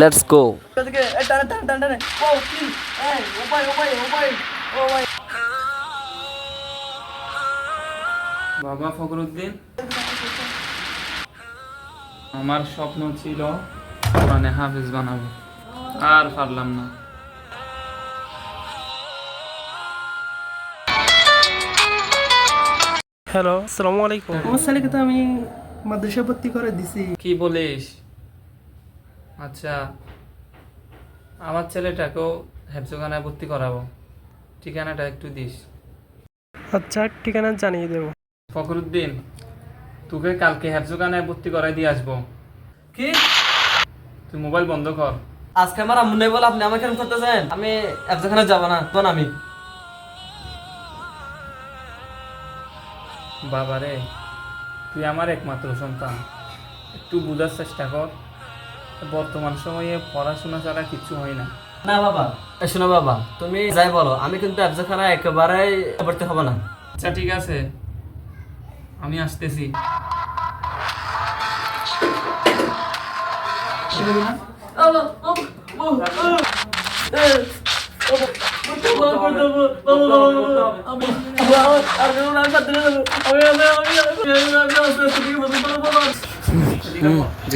Let's go বাবা ফখরুদ্দিন আমার স্বপ্ন ছিল কোরআনে হাফিজ বানাবো। আর পারলাম না। হ্যালো আসসালামু আলাইকুম। আমার ছেলেকে তো আমি মাদ্রাসা ভর্তি করে দিছি। কি বলিস? আচ্ছা আমার ছেলেটাকেও হেফজোখানায় ভর্তি করাবো। ঠিকানাটা একটু দিস। আচ্ছা ঠিকানা জানিয়ে দেবো। ফখরুদ্দিন তোকে কালকে হেফজোখানায় ভর্তি করাই দিয়ে আসব। কি? তুই মোবাইল বন্ধ কর। আজকে আমার আম্মু নেই বলে আপনি আমাকে কেন করতেছেন? আমি যেখানে যাব না তখন আমি বাবারে তুই আমার একমাত্র সন্তান একটু বোঝার চেষ্টা কর বর্তমান সময়ে পড়াশোনা ছাড়া কিছু হয় না না বাবা এ শোনো বাবা তুমি যাই বলো আমি কিন্তু একজাখানা একেবারেই ভর্তি হব না আচ্ছা ঠিক আছে আমি আসতেছি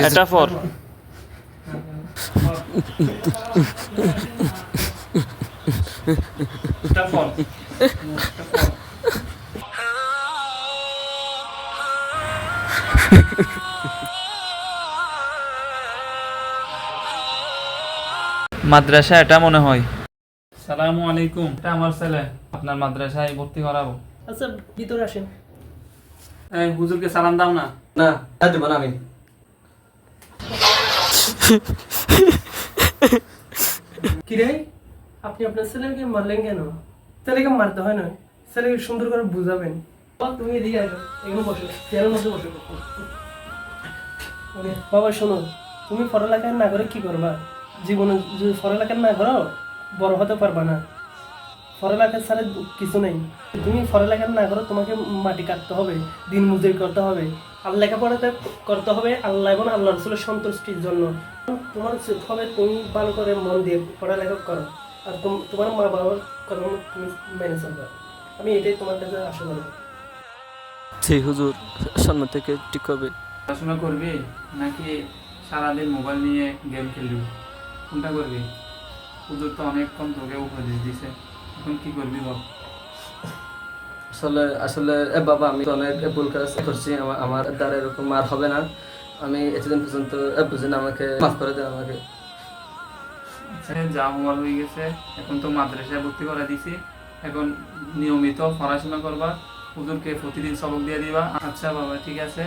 এটা ফর মাদ্রাসা এটা মনে হয়। সালামু আলাইকুম। এটা আমার ছেলে। আপনার মাদ্রাসায় ভর্তি করাবো। আচ্ছা ভিতরে আসেন। এই হুজুরকে সালাম দাও না। না দেবো না আমি। কি রে? আপনি আপনার ছেলেকে মারলেন কেন? ছেলেকে মারতে হয় না। ছেলেকে সুন্দর করে বুঝাবেন। বাবা, তুমি এদিকে আসো। এখানে বসো। চেয়ারের মধ্যে বসো। বাবা শোনো। তুমি পড়ালেখা না করে কি করবা? জীবনে যদি পড়ালেখা না করো বড় হতে পারবা না। পড়ালেখা ছাড়া কিছু নেই। তুমি পড়ালেখা না করো তোমাকে মাটি কাটতে হবে দিন মজুরি করতে হবে। আর লেখাপড়াতে করতে হবে আল্লাহ এবং আল্লাহ রসুলের সন্তুষ্টির জন্য। তোমার হবে তুমি ভালো করে মন দিয়ে পড়ালেখা করো। আর তোমার মা বাবার কথা তুমি মেনে চলবে। আমি এটাই তোমার কাছে আশা করি। জি হুজুর সামনে থেকে ঠিক হবে। পড়াশোনা করবি নাকি সারাদিন মোবাইল নিয়ে গেম খেলবি? কোনটা করবি? হুজুর তো অনেকক্ষণ তোকে উপদেশ দিছে। এখন কি করবি বল? আসলে আসলে এ বাবা আমি অনেক ভুল কাজ করছি। আমার দ্বারা এরকম আর হবে না। আমি এতদিন পর্যন্ত আমাকে মাফ করে দেন আমাকে। আচ্ছা, যা হওয়ার হয়ে গেছে এখন তো মাদ্রাসায় ভর্তি করা দিছি। এখন নিয়মিত পড়াশোনা করবা হুজুরকে প্রতিদিন সবক দিয়ে দিবা। আচ্ছা বাবা ঠিক আছে।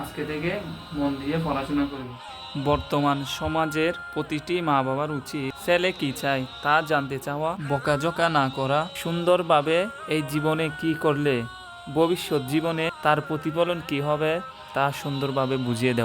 আজকে থেকে মন দিয়ে পড়াশোনা করবি। বর্তমান সমাজের প্রতিটি মা বাবার উচিত ছেলে কি চাই তা জানতে চাওয়া, বকাঝকা না করা, সুন্দরভাবে এই জীবনে কি করলে, ভবিষ্যৎ জীবনে তার প্রতিফলন কি হবে, তা সুন্দরভাবে বুঝিয়ে দেওয়া।